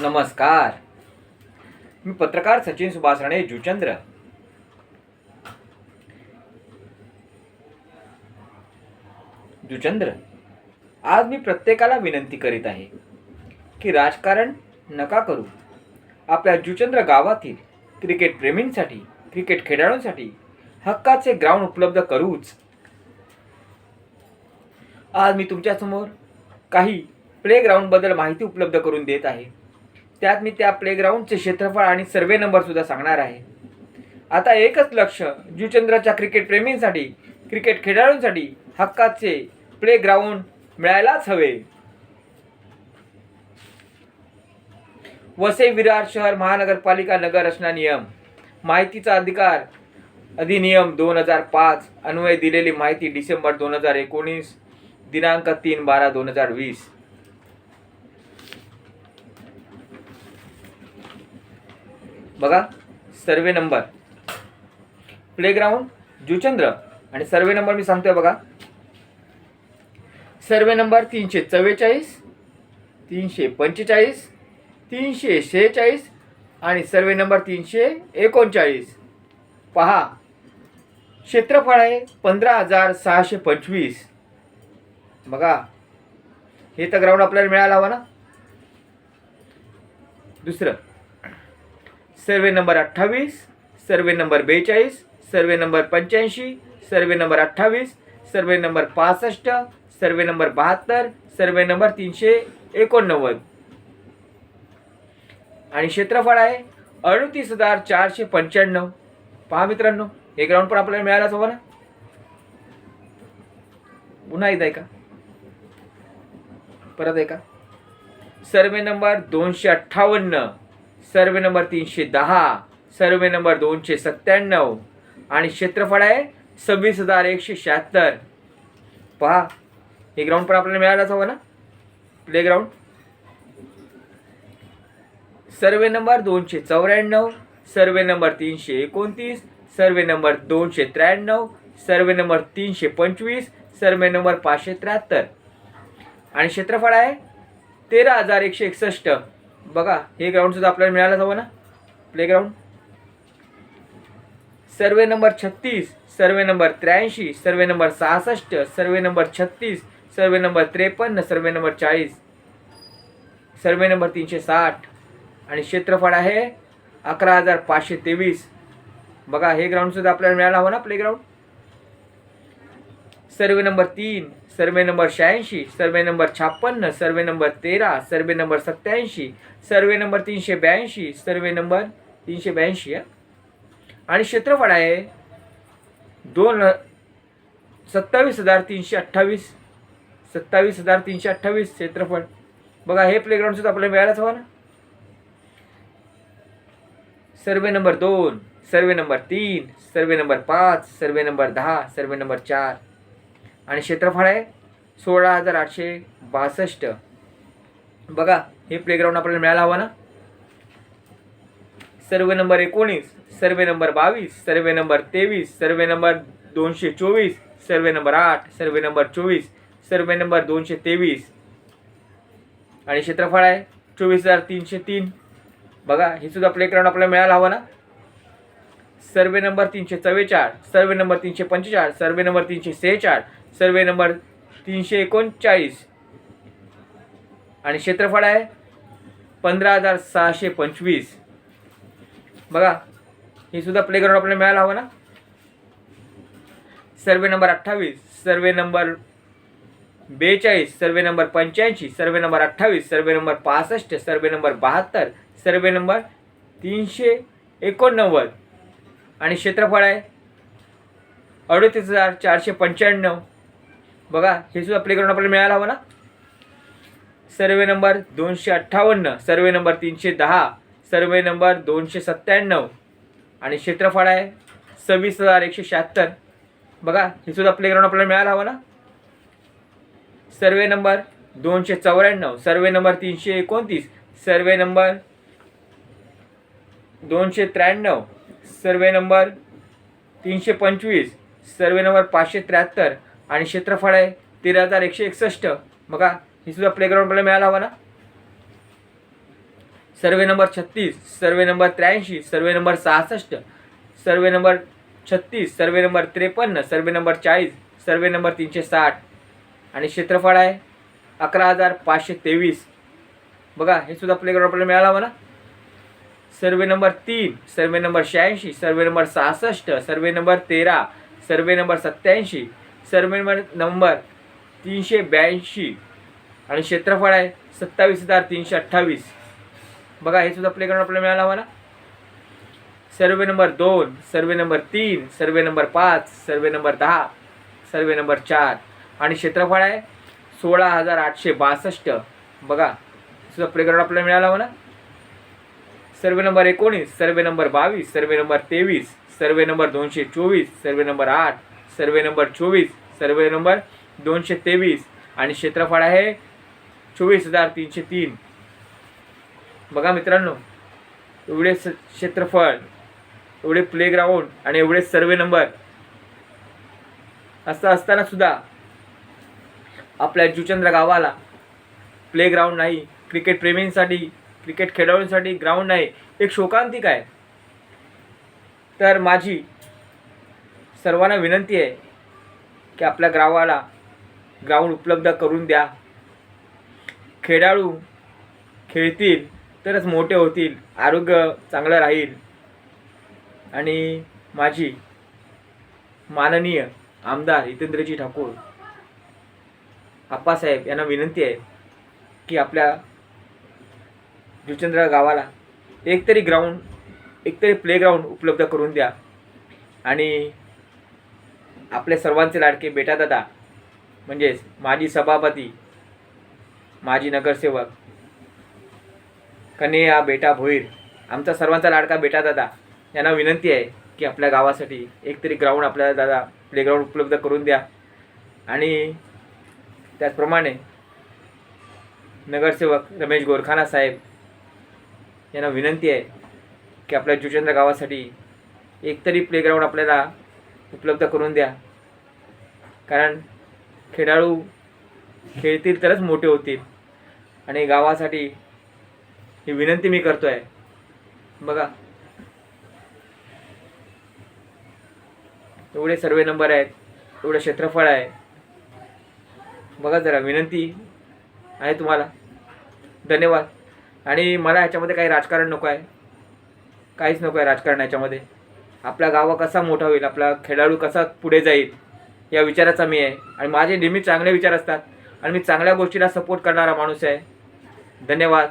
नमस्कार. मी पत्रकार सचिन सुभाष राणे जुचंद्र. जुचंद्र आज मी प्रत्येकाला विनंती करीत आहे की राजकारण नका करू. आपल्या जुचंद्र गावातील क्रिकेट प्रेमींसाठी क्रिकेट खेळाडूंसाठी हक्काचे ग्राउंड उपलब्ध करूच. आज मी तुमच्यासमोर काही प्लेग्राऊंडबद्दल माहिती उपलब्ध करून देत आहे. त्यात मी त्या प्लेग्राऊंडचे क्षेत्रफळ आणि सर्वे नंबरसुद्धा सांगणार आहे. आता एकच लक्ष जुचंद्राच्या क्रिकेट प्रेमींसाठी क्रिकेट खेळाडूंसाठी हक्काचे प्लेग्राऊंड मिळायलाच हवे. वसे विरार शहर महानगरपालिका नगर रचना नियम. माहितीचा अधिकार अधिनियम दोन हजार पाच अन्वये दिलेली माहिती डिसेंबर दोन हजार एकोणीस दिनांक तीन बारा दोन हजार वीस. बघा सर्वे नंबर. प्लेग्राऊंड जुचंद्र. आणि सर्वे नंबर मी सांगतोय बघा. सर्वे नंबर तीनशे चव्वेचाळीस तीनशे पंचेचाळीस तीनशे शेहेचाळीस आणि सर्वे नंबर तीनशे एकोणचाळीस. पहा क्षेत्रफळ आहे पंधरा हजार सहाशे पंचवीस. बघा हे तर ग्राउंड आपल्याला मिळायला हवा ना? दुसरं. सर्वे नंबर अठ्ठावीस सर्वे नंबर बेचाळीस सर्वे नंबर पंच्याऐंशी सर्वे नंबर अठ्ठावीस सर्वे नंबर पासष्ट सर्वे नंबर बहात्तर सर्वे नंबर तीनशे एकोणनव्वद. आणि क्षेत्रफळ आहे अडतीस हजार चारशे पंच्याण्णव. पहा मित्रांनो हे ग्राउंड पण आपल्याला मिळायलाच हवं हो ना? पुन्हा एकदा आहे का परत आहे का सर्वे नंबर दोनशे अठ्ठावन्न. सर्वे नंबर तीनशे दहा सर्वे नंबर दोनशे सत्त्याण्णव आणि क्षेत्रफळ आहे सव्वीस हजार एकशे शहात्तर. पहा हे ग्राउंड पण आपल्याला मिळायलाच हवं ना? प्लेग्राउंड सर्वे नंबर दोनशे चौऱ्याण्णव सर्वे नंबर तीनशे एकोणतीस सर्वे नंबर दोनशे त्र्याण्णव सर्वे नंबर तीनशे पंचवीस सर्वे नंबर पाचशे त्र्याहत्तर. आणि क्षेत्रफळ आहे तेरा हजार एकशे एकसष्ट. बघा हे ग्राउंडसुद्धा आपल्याला मिळायलाच हवं ना? प्लेग्राऊंड सर्वे नंबर छत्तीस सर्वे नंबर त्र्याऐंशी सर्वे नंबर सहासष्ट सर्वे नंबर छत्तीस सर्वे नंबर त्रेपन्न सर्वे नंबर चाळीस सर्वे नंबर तीनशे साठ आणि क्षेत्रफळ आहे अकरा हजार पाचशे तेवीस. बघा हे ग्राउंडसुद्धा आपल्याला मिळायला हवं ना प्लेग्राऊंड सर्वे नंबर तीन सर्वे नंबर शहाऐंशी सर्वे नंबर छप्पन्न सर्वे नंबर तेरा सर्वे नंबर सत्याऐंशी सर्वे नंबर तीनशे ब्याऐंशी सर्वे नंबर तीनशे ब्याऐंशी आणि क्षेत्रफळ आहे दोन सत्तावीस हजार तीनशे अठ्ठावीस सत्तावीस हजार तीनशे अठ्ठावीस क्षेत्रफळ बघा हे प्लेग्राऊंडसुद्धा आपल्याला मिळायलाच हवं ना सर्वे नंबर दोन सर्वे नंबर तीन सर्वे नंबर पाच सर्वे नंबर दहा सर्वे नंबर चार आणि क्षेत्रफळ आहे सोळा हजार आठशे बासष्ट. बघा हे प्लेग्राऊंड आपल्याला मिळायला हवा ना? सर्वे नंबर एकोणीस सर्वे नंबर बावीस सर्वे नंबर तेवीस सर्वे नंबर दोनशे चोवीस सर्वे नंबर आठ सर्वे नंबर चोवीस सर्वे नंबर दोनशे तेवीस. आणि क्षेत्रफळ आहे चोवीस हजार तीनशे तीन. बघा हे सुद्धा प्लेग्राऊंड आपल्याला मिळायला हवं ना? सर्वे नंबर तीनशे चव्वेचाळीस सर्वे नंबर तीनशे पंचेचाळीस सर्वे नंबर तीनशे सेहेचाळीस सर्वे नंबर तीनशे एकोणचाळीस. आणि क्षेत्रफळ आहे पंधरा हजार सहाशे पंचवीस. बघा हे सुद्धा प्लेग्राऊंड आपल्याला मिळायला हवं ना? सर्वे नंबर अठ्ठावीस सर्वे नंबर बेचाळीस सर्वे नंबर पंच्याऐंशी सर्वे नंबर अठ्ठावीस सर्वे नंबर पासष्ट सर्वे नंबर बहात्तर सर्वे नंबर तीनशे एकोणनव्वद. आणि क्षेत्रफळ आहे अडतीस हजार चारशे पंच्याण्णव. बघा हे सुद्धा प्लेग्राऊंड आपल्याला मिळायला हवं ना? सर्वे नंबर दोनशे अठ्ठावन्न सर्वे नंबर तीनशे दहा सर्वे नंबर दोनशे सत्त्याण्णव. आणि क्षेत्रफळ आहे सव्वीस हजार एकशे शहात्तर. बघा हे सुद्धा प्लेग्राऊंड आपल्याला मिळायला हवं ना? सर्वे नंबर दोनशे चौऱ्याण्णव सर्वे नंबर तीनशे एकोणतीस सर्वे नंबर दोनशे त्र्याण्णव सर्वे नंबर तीनशे पंचवीस सर्वे नंबर पाचशे त्र्याहत्तर आणि क्षेत्रफळ आहे तेरा हजार एकशे एकसष्ट बघा हे सुद्धा प्लेग्राऊंड आपल्याला मिळायला हवं ना सर्वे नंबर छत्तीस सर्वे नंबर त्र्याऐंशी सर्वे नंबर सहासष्ट सर्वे नंबर छत्तीस सर्वे नंबर त्रेपन्न सर्वे नंबर चाळीस सर्वे नंबर तीनशे साठ आणि क्षेत्रफळ आहे अकरा हजार पाचशे तेवीस बघा हे सुद्धा प्लेग्राऊंड आपल्याला मिळाला ना सर्वे नंबर तीन सर्वे नंबर शहाऐंशी सर्वे नंबर सहासष्ट सर्वे नंबर तेरा सर्वे नंबर सत्याऐंशी सर्वे नंबर नंबर तीनशे ब्याऐंशी. आणि क्षेत्रफळ आहे सत्तावीस हजार तीनशे अठ्ठावीस. बघा हे सुद्धा प्लेग्राऊंड आपल्याला मिळाला मला सर्वे नंबर दोन सर्वे नंबर तीन सर्वे नंबर पाच सर्वे नंबर दहा सर्वे नंबर चार. आणि क्षेत्रफळ आहे सोळा हजार आठशे बासष्ट. बघा सुद्धा प्लेग्राऊंड आपल्याला मिळाला म्हणा सर्वे नंबर एकोणीस सर्वे नंबर बावीस सर्वे नंबर तेवीस सर्वे नंबर दोनशे चोवीस सर्वे नंबर आठ सर्वे नंबर चोवीस. सर्वे नंबर दोनशे तेवीस आणि क्षेत्रफळ आहे चोवीस हजार तीनशे तीन. बघा मित्रांनो एवढे स क्षेत्रफळ एवढे प्लेग्राऊंड आणि एवढे सर्वे नंबर. असं असताना सुद्धा आपल्या जुचंद्र गावाला प्लेग्राऊंड नाही क्रिकेट प्रेमींसाठी क्रिकेट खेळाडूंसाठी ग्राउंड नाही एक शोकांतिक आहे. तर माझी सर्वांना विनंती आहे की आपल्या गावाला ग्राउंड उपलब्ध करून द्या. खेळाडू खेळतील तरच मोठे होतील आरोग्य चांगलं राहील. आणि माझी माननीय आमदार हितेंद्रजी ठाकूर आप्पासाहेब यांना विनंती आहे की आपल्या जुचंद्र गावाला एक तरी ग्राउंड एक तरी प्लेग्राऊंड उपलब्ध करून द्या. आणि आपले सर्वांचे लाडके बेटा दादा म्हणजेच माजी सभापती माजी नगरसेवक कन्हैया बेटा भोईर आमचा सर्वांचा लाडका बेटा दादा यांना विनंती आहे की आपल्या गावासाठी एक तरी ग्राउंड आपल्याला दादा प्लेग्राऊंड उपलब्ध करून द्या. आणि त्याचप्रमाणे नगरसेवक रमेश गोरखाना साहेब यांना विनंती आहे की आपल्या जुचंद्र गावासाठी एक तरी प्लेग्राऊंड आपल्याला उपलब्ध करून द्या. कारण खेळाडू खेळतील तरच मोठे होतील. आणि गावासाठी ही विनंती मी करतो आहे बघा. एवढे सर्वे नंबर आहेत. एवढं क्षेत्रफळ आहे. बघा जरा विनंती आहे तुम्हाला. धन्यवाद. आणि मला ह्याच्यामध्ये काही राजकारण नको आहे काहीच नको आहे राजकारण याच्यामध्ये. आपला गावा कसा मोठा होईल आपला खेळाडू कसा पुढे जाईल या विचाराचा मी आहे. आणि माझे नेहमी चांगले विचार असतात. आणि मी चांगल्या गोष्टीला सपोर्ट करणारा माणूस आहे. धन्यवाद.